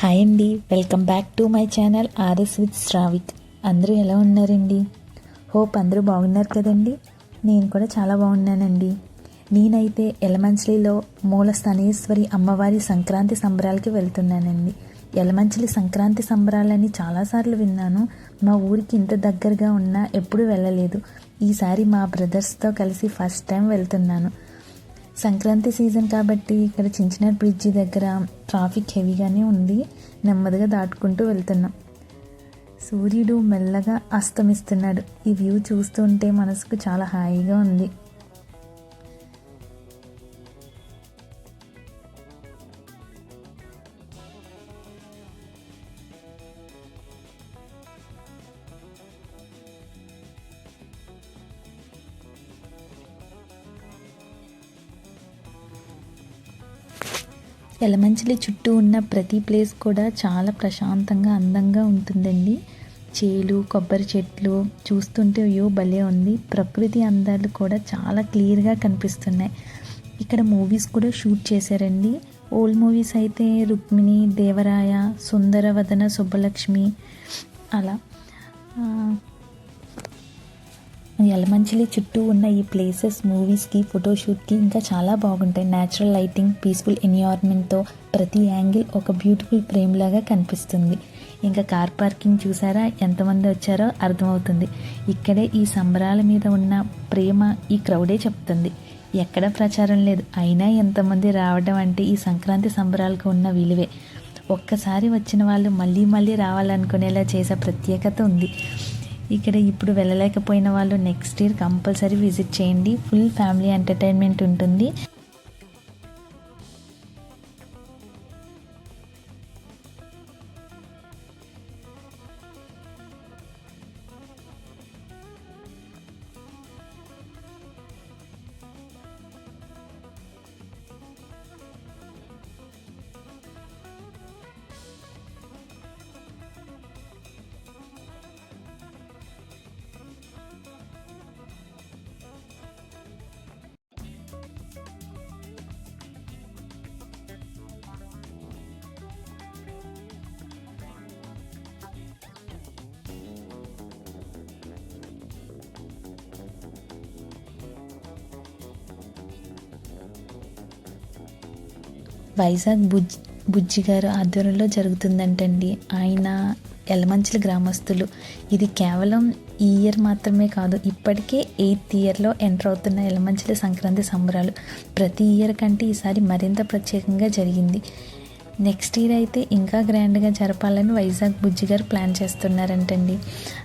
Hi అండి welcome back to my channel RS with Shravik అందరూ ఎలా ఉన్నారండి? హోప్ అందరూ బాగున్నారు కదండి? నేను కూడా చాలా బాగున్నానండి. నేనైతే ఎలమంచిలిలో మూల స్థనేశ్వరి అమ్మవారి సంక్రాంతి సంబరాలకి వెళ్తున్నానండి. ఎలమంచిలి సంక్రాంతి సంబరాలని చాలాసార్లు విన్నాను. మా ఊరికి ఇంత దగ్గరగా ఉన్నా ఎప్పుడూ వెళ్ళలేదు. ఈసారి మా బ్రదర్స్తో కలిసి ఫస్ట్ టైం వెళ్తున్నాను. సంక్రాంతి సీజన్ కాబట్టి ఇక్కడ చించినార్ బ్రిడ్జి దగ్గర ట్రాఫిక్ హెవీగానే ఉంది. నెమ్మదిగా దాటుకుంటూ వెళ్తున్నాం. సూర్యుడు మెల్లగా అస్తమిస్తున్నాడు. ఈ వ్యూ చూస్తుంటే మనసుకు చాలా హాయిగా ఉంది. ఎలమంచిలి చుట్టూ ఉన్న ప్రతి ప్లేస్ కూడా చాలా ప్రశాంతంగా అందంగా ఉంటుందండి. చేలు కొబ్బరి చెట్లు చూస్తుంటే అయ్యో భలే ఉంది. ప్రకృతి అందాలు కూడా చాలా క్లియర్గా కనిపిస్తున్నాయి. ఇక్కడ మూవీస్ కూడా షూట్ చేశారండి. ఓల్డ్ మూవీస్ అయితే రుక్మిణి దేవరాయ సుందరవదన సుబ్బలక్ష్మి అలా. యలమంచిలి చుట్టూ ఉన్న ఈ ప్లేసెస్ మూవీస్కి ఫోటోషూట్కి ఇంకా చాలా బాగుంటాయి. న్యాచురల్ లైటింగ్ పీస్ఫుల్ ఎన్విరాన్మెంట్తో ప్రతి యాంగిల్ ఒక బ్యూటిఫుల్ ఫ్రేమ్ లాగా కనిపిస్తుంది. ఇంకా కార్ పార్కింగ్ చూసారా? ఎంతమంది వచ్చారో అర్థమవుతుంది. ఇక్కడే ఈ సంబరాల మీద ఉన్న ప్రేమ ఈ క్రౌడే చెప్తుంది. ఎక్కడ ప్రచారం లేదు. అయినా ఎంతమంది రావడం అంటే ఈ సంక్రాంతి సంబరాలకు ఉన్న విలువే. ఒక్కసారి వచ్చిన వాళ్ళు మళ్ళీ మళ్ళీ రావాలనుకునేలా చేసే ప్రత్యేకత ఉంది. ఇక్కడ ఇప్పుడు వెళ్ళలేకపోయిన వాళ్ళు నెక్స్ట్ ఇయర్ కంపల్సరీ విజిట్ చేయండి. ఫుల్ ఫ్యామిలీ ఎంటర్టైన్మెంట్ ఉంటుంది. వైజాగ్ బుజ్ బుజ్జి గారు ఆధ్వర్యంలో జరుగుతుందంటండి. ఆయన ఎలమంచిల గ్రామస్తులు. ఇది కేవలం ఈ ఇయర్ మాత్రమే కాదు ఇప్పటికే ఎయిత్ ఇయర్లో ఎంటర్ అవుతున్న ఎలమంచిల సంక్రాంతి సంబరాలు ప్రతి ఇయర్ కంటే ఈసారి మరింత ప్రత్యేకంగా జరిగింది. నెక్స్ట్ ఇయర్ అయితే ఇంకా గ్రాండ్గా జరపాలని వైజాగ్ బుజ్జి గారు ప్లాన్ చేస్తున్నారంటండి.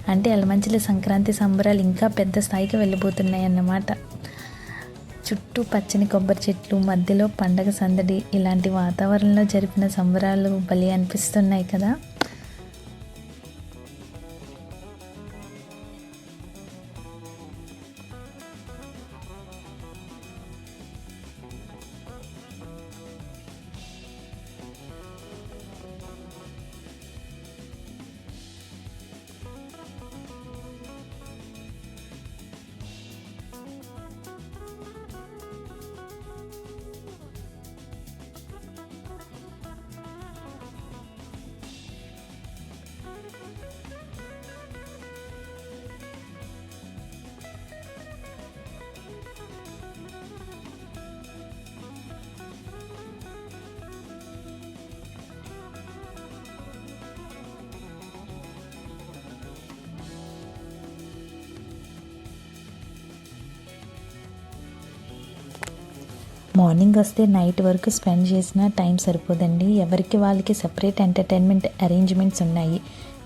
అంటే ఎలమంచిల సంక్రాంతి సంబరాలు ఇంకా పెద్ద స్థాయికి వెళ్ళిపోతున్నాయి అన్నమాట చుట్టూ పచ్చని కొబ్బరి చెట్లు మధ్యలో పండగ సందడి ఇలాంటి వాతావరణంలో జరిపిన సంబరాలు బలి అనిపిస్తున్నాయి కదా. మార్నింగ్ వస్తే నైట్ వరకు స్పెండ్ చేసిన టైం సరిపోదండి. ఎవరికి వాళ్ళకి సెపరేట్ ఎంటర్టైన్మెంట్ అరేంజ్మెంట్స్ ఉన్నాయి.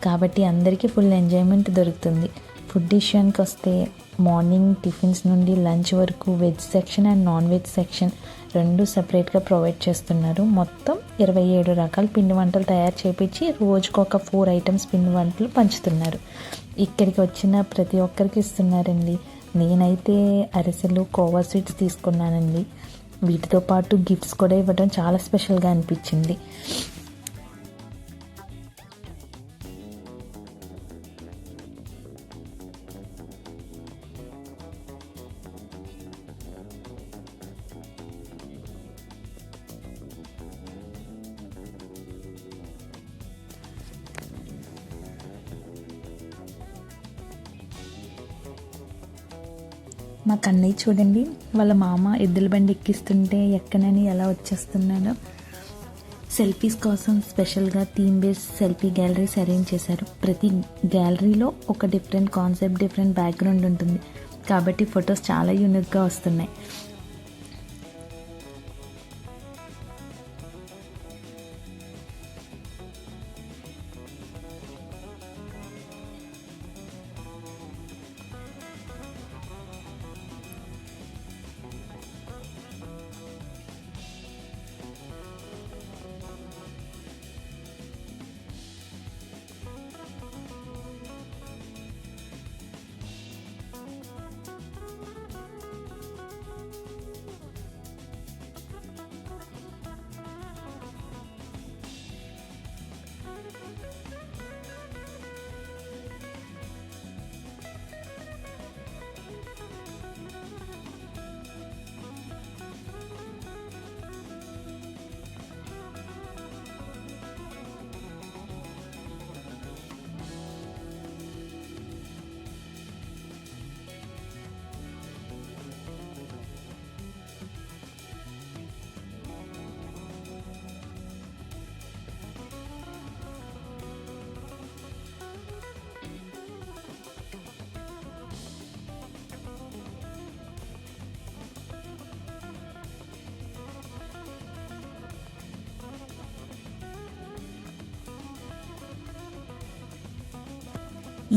కాబట్టి అందరికీ ఫుల్ ఎంజాయ్మెంట్ దొరుకుతుంది. ఫుడ్ విషయానికి వస్తే మార్నింగ్ టిఫిన్స్ నుండి లంచ్ వరకు veg section and non veg section రెండు సపరేట్గా ప్రొవైడ్ చేస్తున్నారు. మొత్తం ఇరవై ఏడు రకాల పిండి వంటలు తయారు చేపించి రోజుకు ఒక ఫోర్ ఐటమ్స్ పిండి వంటలు పంచుతున్నారు. ఇక్కడికి వచ్చిన ప్రతి ఒక్కరికి ఇస్తున్నారండి. నేనైతే అరిసెలు కోవా స్వీట్స్ తీసుకున్నానండి. వీటితో పాటు గిఫ్ట్స్ కూడా ఇవ్వడం చాలా స్పెషల్గా అనిపించింది. మా కన్నయ్య చూడండి వాళ్ళ మామ ఎద్దుల బండి ఎక్కిస్తుంటే ఎక్కనని ఎలా వచ్చేస్తున్నాడో. సెల్ఫీస్ కోసం స్పెషల్గా theme base selfie galleries arrange చేశారు. ప్రతి గ్యాలరీలో ఒక డిఫరెంట్ కాన్సెప్ట్ డిఫరెంట్ బ్యాక్గ్రౌండ్ ఉంటుంది. కాబట్టి ఫొటోస్ చాలా యూనిక్గా వస్తున్నాయి.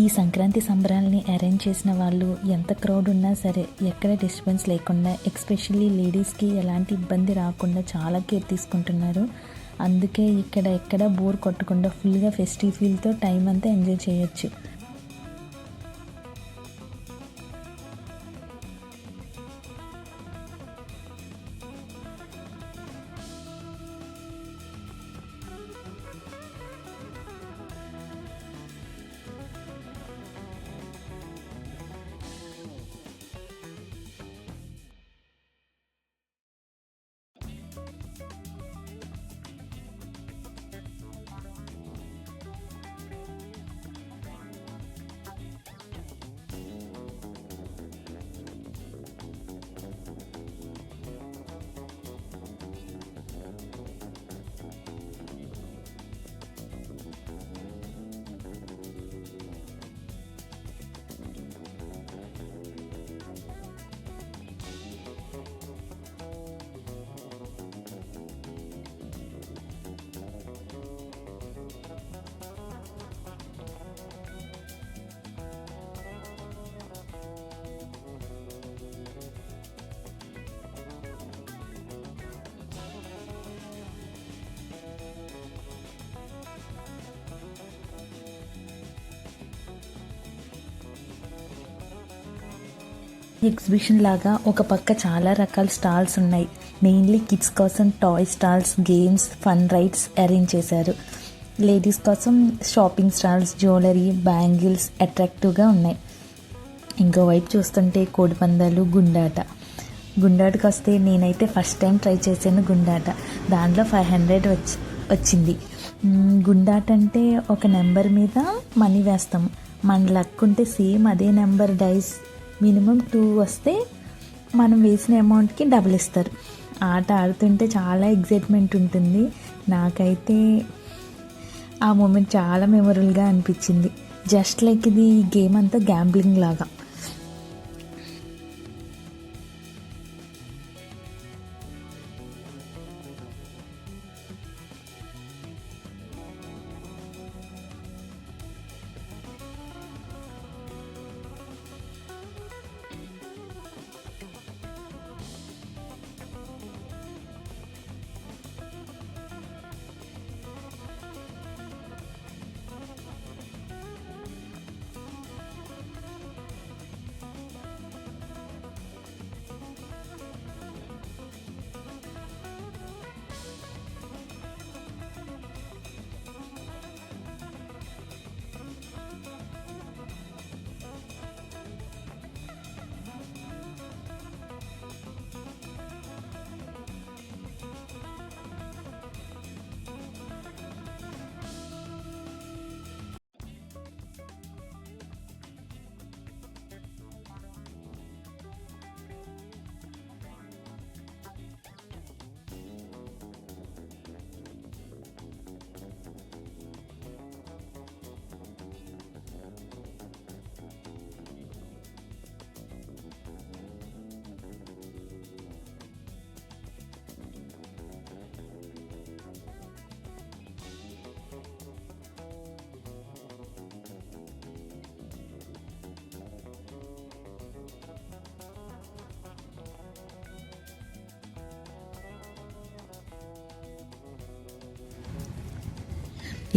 ఈ సంక్రాంతి సంబరాలని అరేంజ్ చేసిన వాళ్ళు ఎంత క్రౌడ్ ఉన్నా సరే ఎక్కడ డిస్టర్బెన్స్ లేకుండా ఎక్స్పెషల్లీ లేడీస్కి ఎలాంటి ఇబ్బంది రాకుండా చాలా కేర్ తీసుకుంటున్నారు. అందుకే ఇక్కడ ఎక్కడ బోర్ కొట్టకుండా ఫుల్గా ఫెస్టివ్ ఫీల్తో టైం అంతా ఎంజాయ్ చేయొచ్చు. ఎగ్జిబిషన్ లాగా ఒక పక్క చాలా రకాల స్టాల్స్ ఉన్నాయి. మెయిన్లీ కిడ్స్ కోసం toy stalls games fun rides arrange చేశారు. లేడీస్ కోసం షాపింగ్ స్టాల్స్ జ్యువెలరీ బ్యాంగిల్స్ అట్రాక్టివ్గా ఉన్నాయి. ఇంకో వైపు చూస్తుంటే కోడిపందాలు గుండాట. గుండాటకు వస్తే నేనైతే ఫస్ట్ టైం ట్రై చేశాను గుండాట. దాంట్లో ఫైవ్ హండ్రెడ్ వచ్చి వచ్చింది. గుండాట అంటే ఒక నెంబర్ మీద మనీ వేస్తాం. మన లక్ ఉంటే సేమ్ అదే నెంబర్ డైస్ మినిమం టూ వస్తే మనం వేసిన అమౌంట్కి డబుల్ ఇస్తారు. ఆట ఆడుతుంటే చాలా ఎగ్జైట్మెంట్ ఉంటుంది. నాకైతే ఆ మూమెంట్ చాలా మెమొరబుల్గా అనిపించింది. జస్ట్ లైక్ ఇది గేమ్ అంతా గ్యాంబ్లింగ్ లాగా.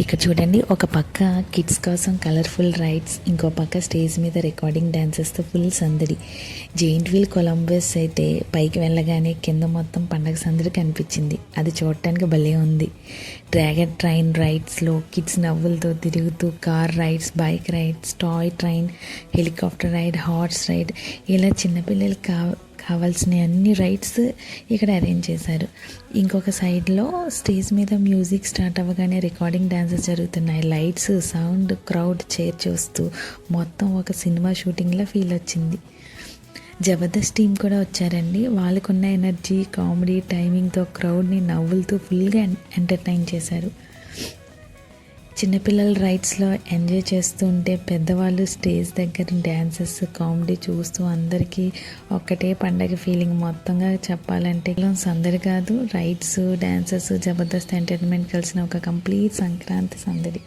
ఇక్కడ చూడండి ఒక పక్క కిడ్స్ కోసం కలర్ఫుల్ రైడ్స్ ఇంకో పక్క స్టేజ్ మీద రికార్డింగ్ డ్యాన్సెస్తో ఫుల్ సందడి. జెయింట్ వీల్ కొలంబస్ అయితే పైకి వెళ్ళగానే కింద మొత్తం పండగ సందడి కనిపించింది. అది చూడటానికి భలే ఉంది. డ్రాగన్ ట్రైన్ రైడ్స్లో కిడ్స్ నవ్వులతో తిరుగుతూ car rides bike rides toy train helicopter ride horse ride ఇలా చిన్నపిల్లలకి కా కావాల్సిన అన్ని రైట్స్ ఇక్కడ అరేంజ్ చేశారు. ఇంకొక సైడ్లో స్టేజ్ మీద మ్యూజిక్ స్టార్ట్ అవ్వగానే రికార్డింగ్ డ్యాన్సెస్ జరుగుతున్నాయి. లైట్స్ సౌండ్ క్రౌడ్ చేర్ చూస్తూ మొత్తం ఒక సినిమా షూటింగ్లా ఫీల్ వచ్చింది. జబర్దస్త్ టీం కూడా వచ్చారండి. వాళ్ళకున్న ఎనర్జీ కామెడీ టైమింగ్తో క్రౌడ్ని నవ్వులతో ఫుల్గా ఎంటర్టైన్ చేశారు. చిన్నపిల్లలు రైడ్స్లో ఎంజాయ్ చేస్తూ ఉంటే పెద్దవాళ్ళు స్టేజ్ దగ్గర డ్యాన్సెస్ కామెడీ చూస్తూ అందరికీ ఒక్కటే పండగ ఫీలింగ్ మొత్తంగా చెప్పాలంటే సందడి కాదు. రైడ్స్ డ్యాన్సెస్ జబర్దస్త్ ఎంటర్టైన్మెంట్ కలిసిన ఒక కంప్లీట్ సంక్రాంతి సందడి.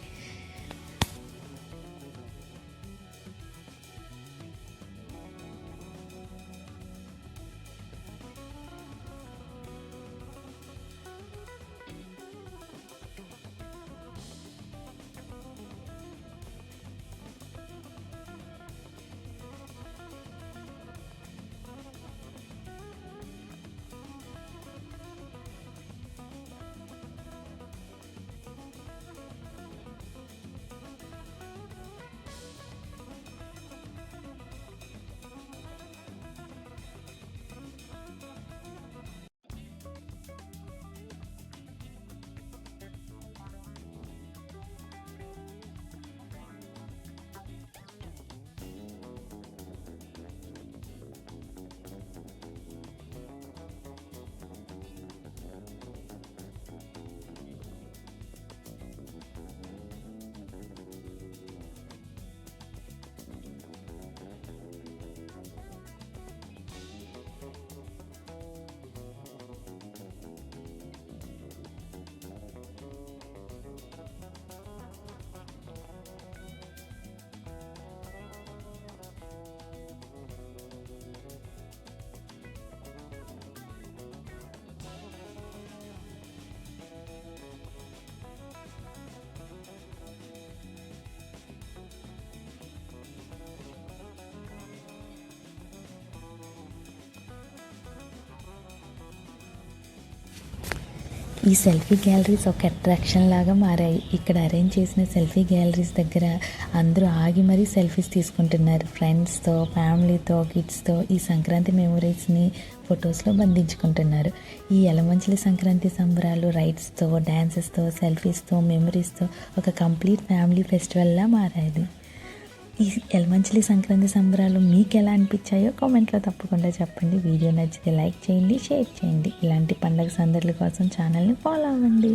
ఈ సెల్ఫీ గ్యాలరీస్ ఒక అట్రాక్షన్ లాగా మారాయి. ఇక్కడ అరేంజ్ చేసిన సెల్ఫీ గ్యాలరీస్ దగ్గర అందరూ ఆగి మరీ సెల్ఫీస్ తీసుకుంటున్నారు. ఫ్రెండ్స్తో ఫ్యామిలీతో కిడ్స్తో ఈ సంక్రాంతి మెమరీస్ని ఫొటోస్లో బంధించుకుంటున్నారు. ఈ ఎలమంచిలి సంక్రాంతి సంబరాలు రైడ్స్తో డ్యాన్సెస్తో సెల్ఫీస్తో మెమరీస్తో ఒక కంప్లీట్ ఫ్యామిలీ ఫెస్టివల్లా మారాయి. ఈ ఎలమంచిలి సంక్రాంతి సంబరాలు మీకు ఎలా అనిపించాయో కామెంట్లో తప్పకుండా చెప్పండి. వీడియో నచ్చితే లైక్ చేయండి షేర్ చేయండి. ఇలాంటి పండగ సందర్ల కోసం ఛానల్ని ఫాలో అవ్వండి.